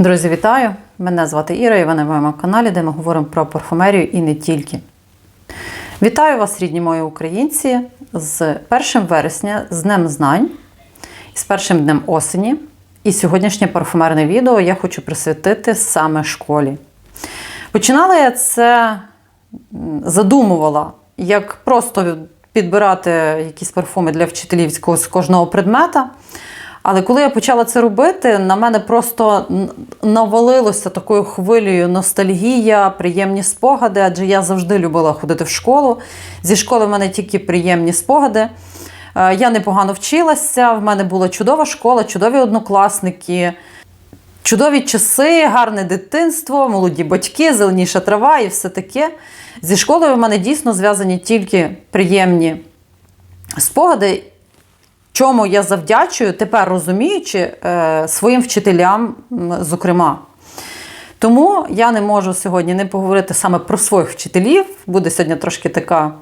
Друзі, вітаю! Мене звати Іра, і ви на моєму каналі, де ми говоримо про парфумерію і не тільки. Вітаю вас, рідні мої українці, з 1 вересня, з Днем Знань, з першим днем осені. І сьогоднішнє парфумерне відео я хочу присвятити саме школі. Починала я це задумувала, як просто підбирати якісь парфуми для вчителів з кожного предмета. Але коли я почала це робити, на мене просто навалилося такою хвилею ностальгія, приємні спогади, адже я завжди любила ходити в школу. Зі школи в мене тільки приємні спогади. Е, Я непогано вчилася, в мене була чудова школа, чудові однокласники, чудові часи, гарне дитинство, молоді батьки, зеленіша трава і все таке. Зі школою в мене дійсно зв'язані тільки приємні спогади чому я завдячую, тепер розуміючи е, своїм вчителям, зокрема. Тому я не можу сьогодні не поговорити саме про своїх вчителів. Буде сьогодні трошки така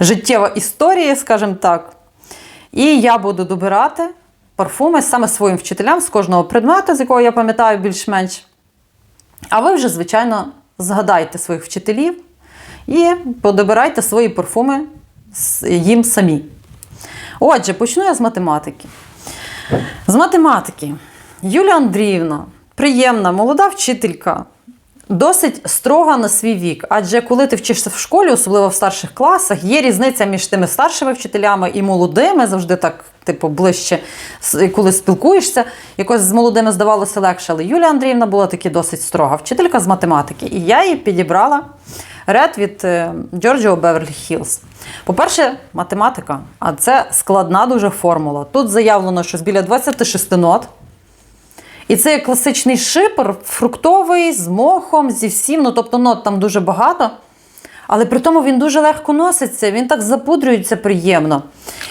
життєва історія, скажімо так. І я буду добирати парфуми саме своїм вчителям з кожного предмету, з якого я пам'ятаю більш-менш. А ви вже, звичайно, згадайте своїх вчителів і подобирайте свої парфуми їм самі. Отже, почну я з математики. З математики. Юлія Андріївна, приємна, молода вчителька, досить строга на свій вік. Адже коли ти вчишся в школі, особливо в старших класах, є різниця між тими старшими вчителями і молодими, завжди так, типу, ближче, коли спілкуєшся. Якось з молодими здавалося легше. Але Юлія Андріївна була таки досить строга вчителька з математики. І я її підібрала ред від Джорджіо Беверлі Хілз. По-перше, математика, а це складна дуже формула. Тут заявлено, що біля 26 нот. І це класичний шипер, фруктовий, з мохом, зі всім. Ну, тобто нот там дуже багато. Але при тому він дуже легко носиться, він так запудрюється приємно.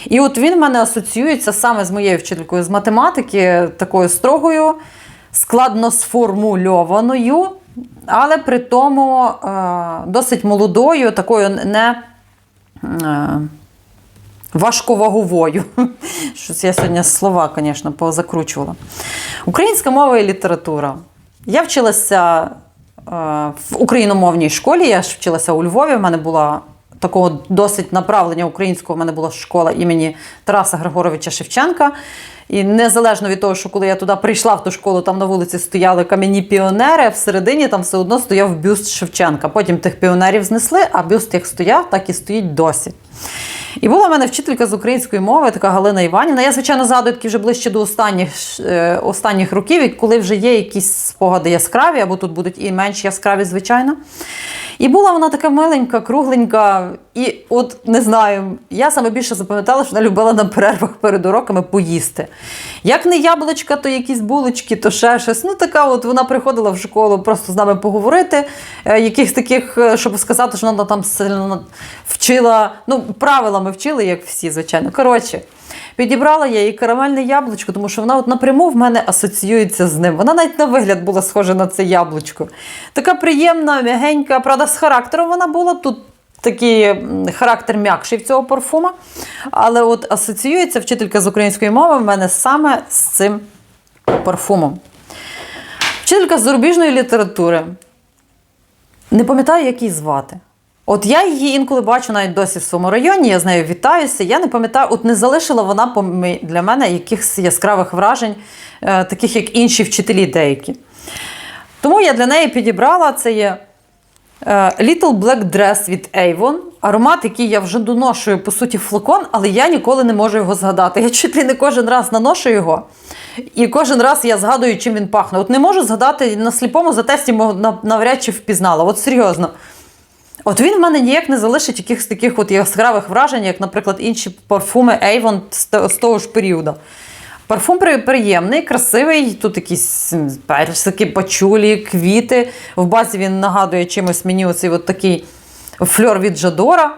І от він в мене асоціюється саме з моєю вчителькою з математики, такою строгою, складно сформульованою, але при тому е, досить молодою, такою не. Е, важковаговою. Щось я сьогодні слова, звісно, позакручувала. Українська мова і література. Я вчилася е, в україномовній школі, я ж вчилася у Львові. В мене була такого досить направлення українського, в мене була школа імені Тараса Григоровича Шевченка. І незалежно від того, що коли я туди прийшла в ту школу, там на вулиці стояли кам'яні піонери, всередині там все одно стояв бюст Шевченка. Потім тих піонерів знесли, а бюст як стояв, так і стоїть досі. І була в мене вчителька з української мови, така Галина Іванівна. Я, звичайно, згадую такі вже ближче до останніх, е, останніх років, і коли вже є якісь спогади яскраві, або тут будуть і менш яскраві, звичайно. І була вона така миленька, кругленька. І от не знаю, я саме більше запам'ятала, що вона любила на перервах перед уроками поїсти. Як не яблучка, то якісь булочки, то ще щось. Ну, така от вона приходила в школу просто з нами поговорити. Е, Якихось таких, е, щоб сказати, що вона там сильно вчила, ну, правилами вчили, як всі, звичайно. Коротше. Підібрала я їй карамельне яблучко, тому що вона от напряму в мене асоціюється з ним. Вона навіть на вигляд була схожа на це яблучко. Така приємна, м'ягенька, правда, з характером вона була. Тут такий характер м'якший в цього парфума. Але от асоціюється вчителька з української мови в мене саме з цим парфумом. Вчителька з зарубіжної літератури. Не пам'ятаю, як її звати. От я її інколи бачу навіть досі в своєму районі, я з нею вітаюся. Я не пам'ятаю, от не залишила вона для мене якихось яскравих вражень, е, таких як інші вчителі деякі. Тому я для неї підібрала це є е, Little Black Dress від Avon. Аромат, який я вже доношую, по суті, флакон, але я ніколи не можу його згадати. Я чуть ли не кожен раз наношу його. І кожен раз я згадую, чим він пахне. От не можу згадати на сліпому затесті навряд чи впізнала. От серйозно. От він в мене ніяк не залишить якихось таких от яскравих вражень, як, наприклад, інші парфуми Avon з того ж періоду. Парфум приємний, красивий. Тут якісь персики, пачулі, квіти. В базі він нагадує чимось мені оцей от такий фльор від Жадора.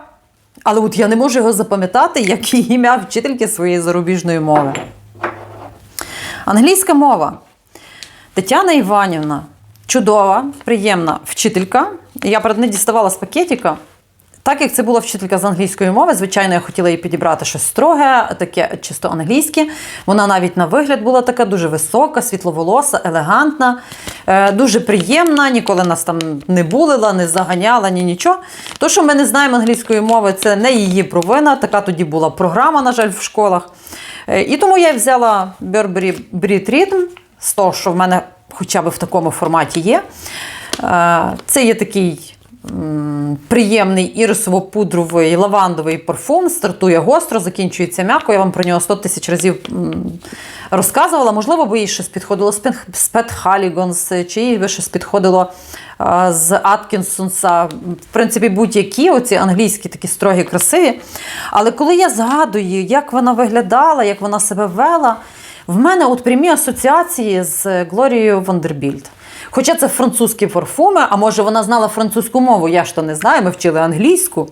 Але от я не можу його запам'ятати, як і ім'я вчительки своєї зарубіжної мови. Англійська мова. Тетяна Іванівна. Чудова, приємна вчителька. Я правда не діставала з пакетика. Так як це була вчителька з англійської мови, звичайно, я хотіла їй підібрати щось строге, таке чисто англійське. Вона навіть на вигляд була така дуже висока, світловолоса, елегантна, е, дуже приємна, ніколи нас там не булила, не заганяла, ні нічого. То, що ми не знаємо англійської мови, це не її провина. Така тоді була програма, на жаль, в школах. Е, І тому я взяла Burberry Breed Rhythm, з того, що в мене хоча б в такому форматі є. Це є такий приємний ірисово-пудровий лавандовий парфум. Стартує гостро, закінчується м'яко. Я вам про нього 100 тисяч разів розказувала. Можливо, би їй щось підходило з Пен- з Пет Халігонс, чи їй би щось підходило з Аткінсонса. В принципі, будь-які оці англійські такі строгі, красиві. Але коли я згадую, як вона виглядала, як вона себе вела, в мене от прямі асоціації з Глорією Вандербільд. Хоча це французькі парфуми, а може вона знала французьку мову, я ж то не знаю, ми вчили англійську.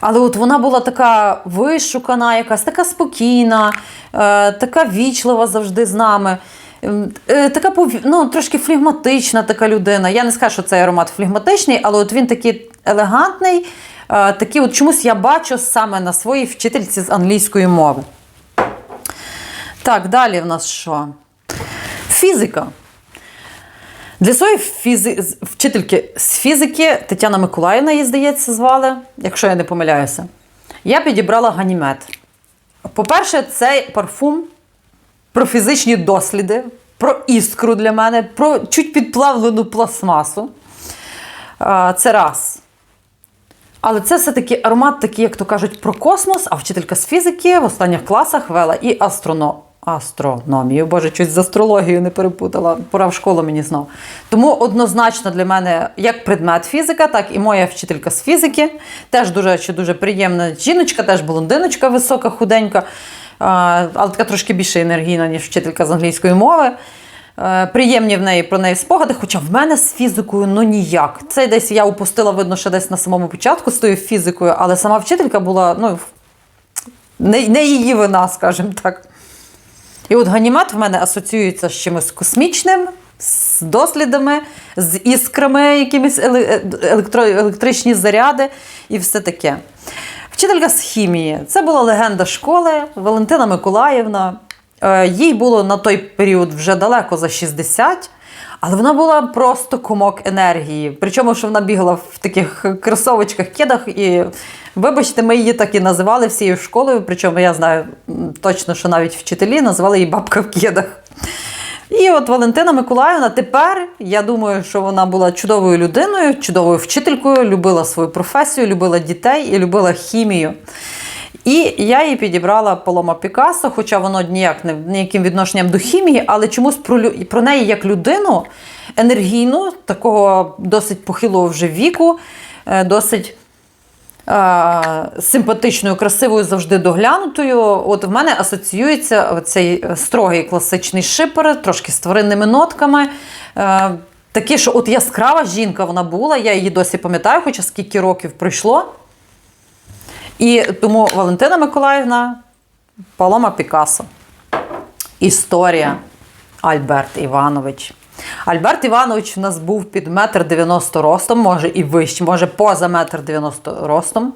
Але от вона була така вишукана, якась така спокійна, е, така вічлива завжди з нами. Ем, е, Така ну, трошки флегматична така людина. Я не скажу, що цей аромат флегматичний, але от він такий елегантний. е, Такий от чомусь я бачу саме на своїй вчительці з англійської мови. Так, далі в нас що? Фізика. Для своєї фізи... вчительки з фізики Тетяна Миколаївна, її, здається, звали, якщо я не помиляюся, я підібрала ганімет. По-перше, цей парфум про фізичні досліди, про іскру для мене, про чуть підплавлену пластмасу. Це раз. Але це все-таки аромат, такий, як то кажуть, про космос, а вчителька з фізики в останніх класах вела і астроно... астрономію. Боже, щось з астрологією не перепутала. Пора в школу мені знов. Тому однозначно для мене як предмет фізика, так і моя вчителька з фізики. Теж дуже, дуже приємна жіночка, теж блондиночка висока, худенька, але така трошки більше енергійна, ніж вчителька з англійської мови. Е, Приємні в неї про неї спогади, хоча в мене з фізикою ну ніяк. Це десь я упустила, видно, ще десь на самому початку з тою фізикою, але сама вчителька була ну, не, не її вина, скажімо так. І от ганімат в мене асоціюється з чимось космічним, з дослідами, з іскрами, якимись еле- електро, електричні заряди і все таке. Вчителька з хімії. Це була легенда школи Валентина Миколаївна. Е, Їй було на той період вже далеко за 60, але вона була просто комок енергії. Причому, що вона бігала в таких кросовочках, кедах. І, вибачте, ми її так і називали всією школою. Причому я знаю точно, що навіть вчителі називали її бабка в кедах. І от Валентина Миколаївна тепер, я думаю, що вона була чудовою людиною, чудовою вчителькою, любила свою професію, любила дітей і любила хімію. І я їй підібрала Палома Пікассо, хоча воно ніяк не ніяким відношенням до хімії, але чомусь про, про неї як людину енергійну, такого досить похилого вже віку, е, досить симпатичною, красивою, завжди доглянутою. От в мене асоціюється цей строгий класичний шипер, трошки з тваринними нотками. Е, Таке, що от яскрава жінка вона була, я її досі пам'ятаю, хоча скільки років пройшло. І тому Валентина Миколаївна, Палома Пікассо. Історія Альберт Іванович. Альберт Іванович у нас був під метр дев'яносто ростом, може і вище, може поза метр дев'яносто ростом.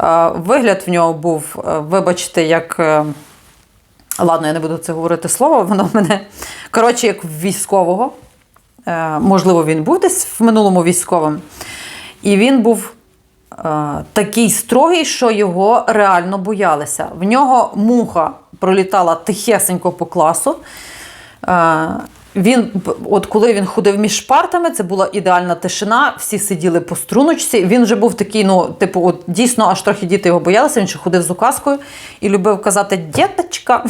Е, Вигляд в нього був, е, вибачте, як. е, Ладно, я не буду це говорити слово, воно в мене коротше, як військового. Можливо, він був десь в минулому військовим. І він був такий строгий, що його реально боялися. В нього муха пролітала тихесенько по класу. Він, от коли він ходив між партами, це була ідеальна тишина, всі сиділи по струночці. Він вже був такий, ну, типу, от дійсно, аж трохи діти його боялися. Він ще ходив з указкою і любив казати діточка.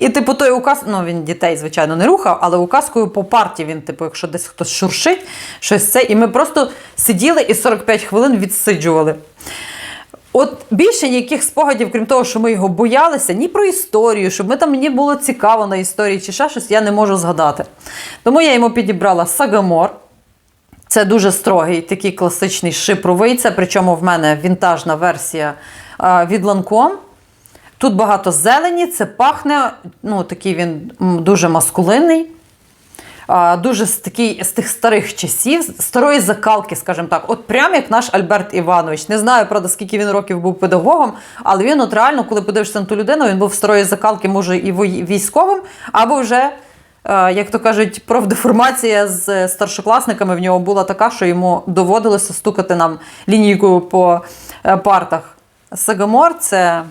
І, типу, той указ, ну він дітей, звичайно, не рухав, але указкою по парті він, типу, якщо десь хтось шуршить, щось це. І ми просто сиділи і 45 хвилин відсиджували. От більше ніяких спогадів, крім того, що ми його боялися, ні про історію, щоб ми там мені було цікаво на історії чи ще щось, я не можу згадати. Тому я йому підібрала Сагамор. Це дуже строгий, такий класичний шипровий. Це причому в мене вінтажна версія від Lancome. Тут багато зелені, це пахне, ну такий він дуже маскулинний. Дуже з, такий, з тих старих часів, старої закалки, скажімо так. От прям як наш Альберт Іванович. Не знаю, правда, скільки він років був педагогом, але він от реально, коли подивишся на ту людину, він був старої закалки, може, і військовим, або вже. е, Як то кажуть, профдеформація з старшокласниками в нього була така, що йому доводилося стукати нам лінійкою по е, партах. Сагамор це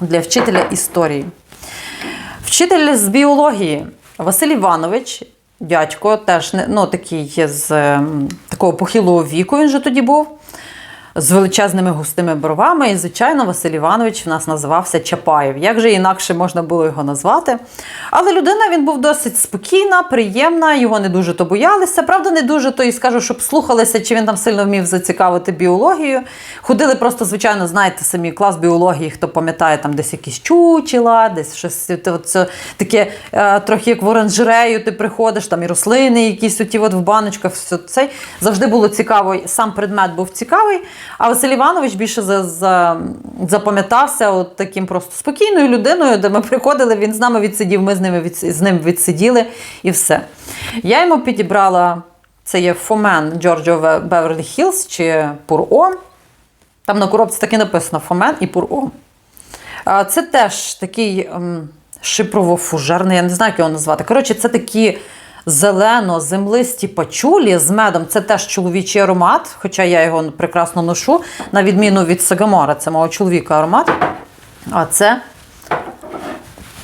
для вчителя історії. Вчитель з біології Василь Іванович, дядько, теж не, ну, такий з ем, такого похилого віку, він же тоді був, з величезними густими бровами. І, звичайно, Василь Іванович в нас називався Чапаєв. Як же інакше можна було його назвати? Але людина він був досить спокійна, приємна, його не дуже то боялися. Правда, не дуже то і скажу, щоб слухалися, чи він там сильно вмів зацікавити біологію. Ходили просто, звичайно, знаєте, самі клас біології, хто пам'ятає, там десь якісь чучела, десь щось те- це таке, е, трохи як в оранжерею ти приходиш, там і рослини якісь оті от в баночках, все це. Завжди було цікаво, сам предмет був цікавий. А Василь Іванович більше за, за, запам'ятався от таким просто спокійною людиною, де ми приходили, він з нами відсидів, ми з, ними від, з ним відсиділи і все. Я йому підібрала, це є Фомен Джорджо Беверлі Хіллз чи Пур-О. Там на коробці так і написано Фомен і Пур-О. Це теж такий ем, шипрово-фужерний, я не знаю, як його назвати. Коротше, це такі зелено-землисті пачулі з медом. Це теж чоловічий аромат, хоча я його прекрасно ношу, на відміну від Сагамора, це мого чоловіка аромат. А це,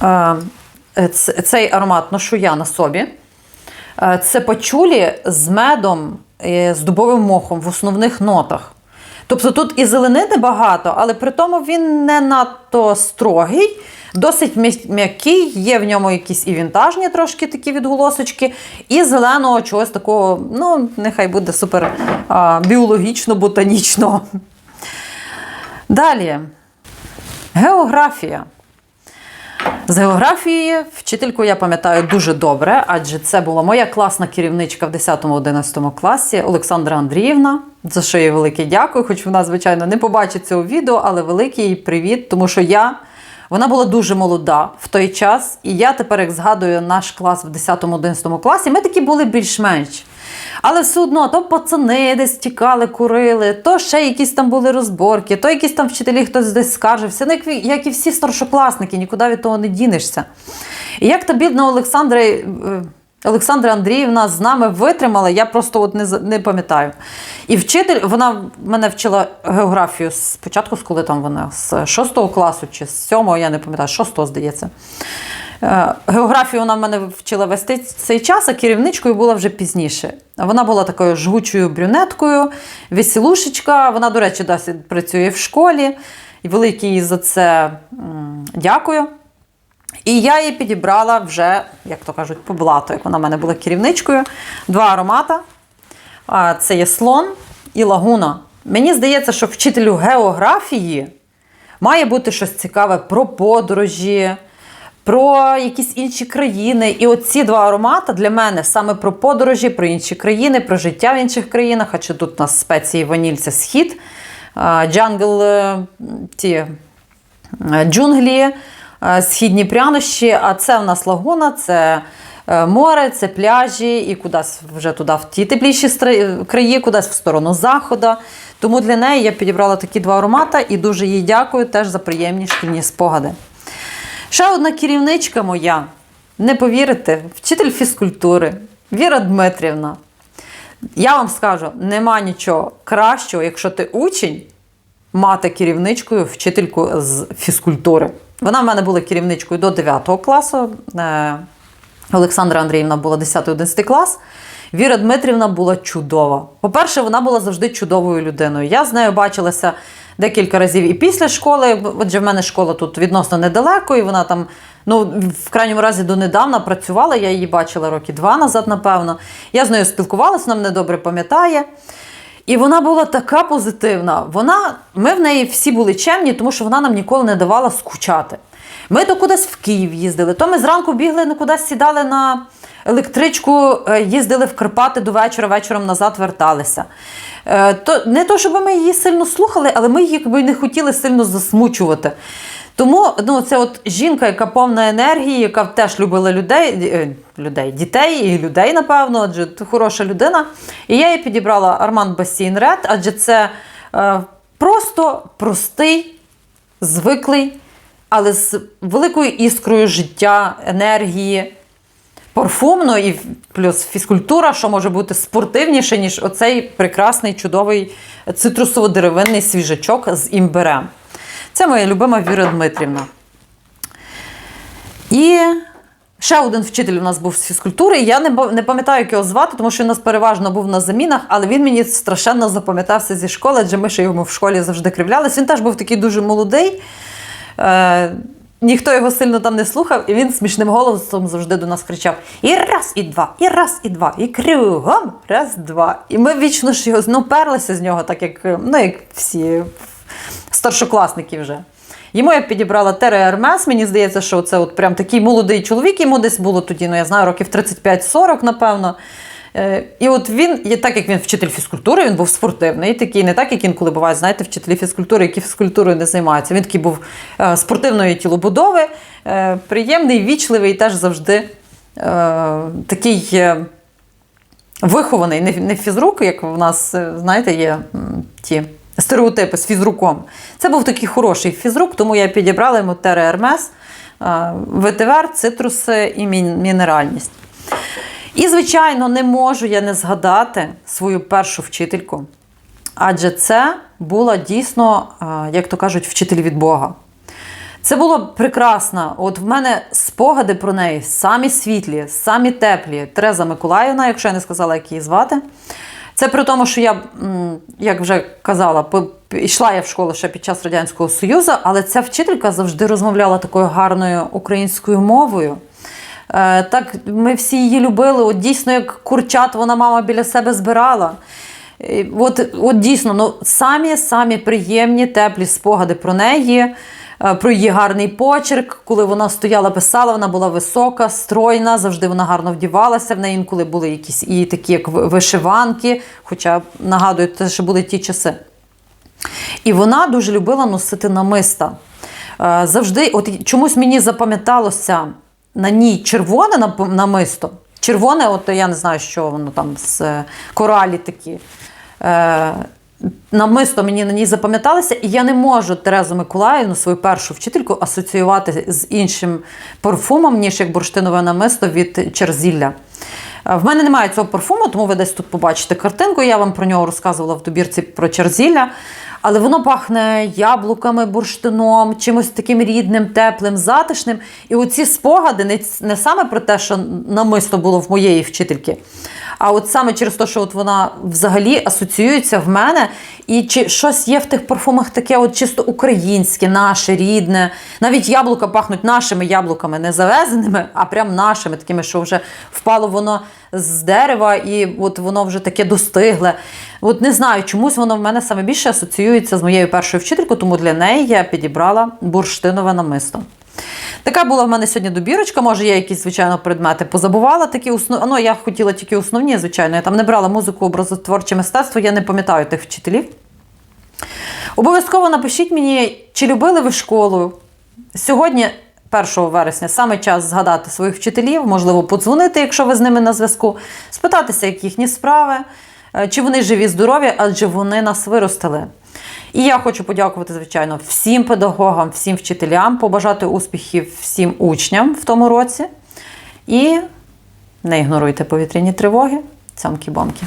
е, цей аромат ношу я на собі. Е, Це пачулі з медом, е, з дубовим мохом в основних нотах. Тобто тут і зеленини багато, але при тому він не надто строгий, досить м'який, є в ньому якісь і вінтажні трошки такі відголосочки, і зеленого чогось такого, ну, нехай буде супер а, біологічно-ботанічного. Далі. Географія. З географії вчительку я пам'ятаю дуже добре, адже це була моя класна керівничка в 10-11 класі Олександра Андріївна. За що їй велике дякую, хоч вона, звичайно, не побачить цього відео, але великий їй привіт, тому що я. Вона була дуже молода в той час, і я тепер, як згадую наш клас в 10-11 класі, ми такі були більш-менш. Але все одно, то пацани десь тікали, курили, то ще якісь там були розборки, то якісь там вчителі хтось десь скаржився. Ну, як, і- всі старшокласники, нікуди від того не дінешся. І як та бідна Олександра, е, Олександра Андріївна з нами витримала, я просто от не, не пам'ятаю. І вчитель, вона мене вчила географію спочатку, з коли там вона, з 6 класу чи з 7, я не пам'ятаю, з 6 здається. Е, Географію вона в мене вчила цей- цей час, а керівничкою була вже пізніше. Вона була такою жгучою брюнеткою, веселушечка. Вона, до речі, досі працює в школі. І велике їй за це дякую. І я її підібрала вже, як то кажуть, по блату, як вона в мене була керівничкою. Два аромата. Це є слон і лагуна. Мені здається, що вчителю географії має бути щось цікаве про подорожі, про якісь інші країни. І оці два аромати для мене саме про подорожі, про інші країни, про життя в інших країнах. Хоча тут у нас спеції ваніль це схід, джангл, е, ті е, джунглі, східні прянощі, а це в нас лагуна, це е, море, це пляжі, і кудись вже туди в ті тепліші краї, кудись в сторону заходу. Тому для неї я підібрала такі два аромати і дуже їй дякую теж за приємні шкільні спогади. Ще одна керівничка моя, не повірите, вчитель фізкультури Віра Дмитрівна. Я вам скажу, нема нічого кращого, якщо ти учень, мати керівничкою вчительку з фізкультури. Вона в мене була керівничкою до 9 класу. Е, Олександра Андріївна була 10-11 клас. Віра Дмитрівна була чудова. По-перше, вона була завжди чудовою людиною. Я з нею бачилася декілька разів і після школи. Отже, в мене школа тут відносно недалеко, і вона там, ну, в крайньому разі, донедавна працювала. Я її бачила роки два назад, напевно. Я з нею спілкувалася, вона мене добре пам'ятає. І вона була така позитивна. Вона, ми в неї всі були чемні, тому що вона нам ніколи не давала скучати. Ми то кудись в Київ їздили, то ми зранку бігли, ну, кудись сідали на електричку, е, їздили в Карпати до вечора, вечором назад верталися. Е, То, не то, щоб ми її сильно слухали, але ми її якби не хотіли сильно засмучувати. Тому ну, це от жінка, яка повна енергії, яка теж любила людей, е, людей, дітей і людей, напевно, адже хороша людина. І я її підібрала Арман Басін Ред, адже це е, просто простий, звиклий, але з великою іскрою життя, енергії. Парфумно і плюс фізкультура, що може бути спортивніше, ніж оцей прекрасний, чудовий цитрусово-деревинний свіжачок з імбирем. Це моя любима Віра Дмитрівна. І ще один вчитель у нас був з фізкультури. Я не, пам'ятаю, як його звати, тому що він у нас переважно був на замінах, але він мені страшенно запам'ятався зі школи, адже ми ще йому в школі завжди кривлялись. Він теж був такий дуже молодий. Е, ніхто його сильно там не слухав, і він смішним голосом завжди до нас кричав: І раз, і два, і раз, і два, і кругом, раз, два. І ми вічно ж його ну, з нього, так як, ну, як всі старшокласники вже. Йому я підібрала Тере Ермес. Мені здається, що це от прям такий молодий чоловік, йому десь було тоді, ну я знаю, років 35-40, напевно. Е, І от він, так як він вчитель фізкультури, він був спортивний, такий, не так, як інколи бувають, знаєте, вчителі фізкультури, які фізкультурою не займаються. Він такий був е, спортивної тілобудови, е, приємний, вічливий, і теж завжди такий. вихований, не, фізрук, як в нас, знаєте, є ті стереотипи з фізруком. Це був такий хороший фізрук, тому я підібрала йому Тере Ермес, е, ветивер, цитруси і мінеральність. І, звичайно, не можу я не згадати свою першу вчительку. Адже це була дійсно, е, як то кажуть, вчитель від Бога. Це було прекрасно. От в мене спогади про неї самі світлі, самі теплі. Тереза Миколаївна, якщо я не сказала, як її звати. Це при тому, що я, як вже казала, йшла я в школу ще під час Радянського Союзу, але ця вчителька завжди розмовляла такою гарною українською мовою. Е, Так, ми всі її любили. От дійсно, як курчат, вона мама біля себе збирала. От, от дійсно, ну самі самі приємні, теплі спогади про неї, про її гарний почерк. Коли вона стояла, писала, вона була висока, стройна, завжди вона гарно вдівалася. В неї інколи були якісь і такі, як вишиванки, хоча нагадую, це ще були ті часи. І вона дуже любила носити намиста. Е, Завжди, от чомусь мені запам'яталося на ній червоне намисто. Червоне, от я не знаю, що воно там з е, коралі такі. Намисто мені на ній запам'яталося, і я не можу Терезу Миколаївну, свою першу вчительку, асоціювати з іншим парфумом, ніж як бурштинове намисто від Черзілля. Е, В мене немає цього парфуму, тому ви десь тут побачите картинку. Я вам про нього розказувала в добірці про Черзілля. Але воно пахне яблуками, бурштином, чимось таким рідним, теплим, затишним. І оці спогади не, не саме про те, що намисто було в моєї вчительки, а от саме через те, що от вона взагалі асоціюється в мене, і чи щось є в тих парфумах таке, от чисто українське, наше, рідне. Навіть яблука пахнуть нашими яблуками, не завезеними, а прям нашими, такими, що вже впало воно з дерева, і от воно вже таке достигле. От не знаю, чомусь воно в мене саме більше асоціюється з моєю першою вчителькою, тому для неї я підібрала бурштинове намисто. Така була в мене сьогодні добірочка. Може, я якісь, звичайно, предмети позабувала. Такі основ... Ну, я хотіла тільки основні, звичайно. Я там не брала музику, образотворче мистецтво, я не пам'ятаю тих вчителів. Обов'язково напишіть мені, чи любили ви школу. Сьогодні, 1 вересня, саме час згадати своїх вчителів, можливо, подзвонити, якщо ви з ними на зв'язку, спитатися, як їхні справи, е, чи вони живі, здорові, адже вони нас виростили. І я хочу подякувати, звичайно, всім педагогам, всім вчителям, побажати успіхів всім учням в тому році. І не ігноруйте повітряні тривоги. Цямки-бомки.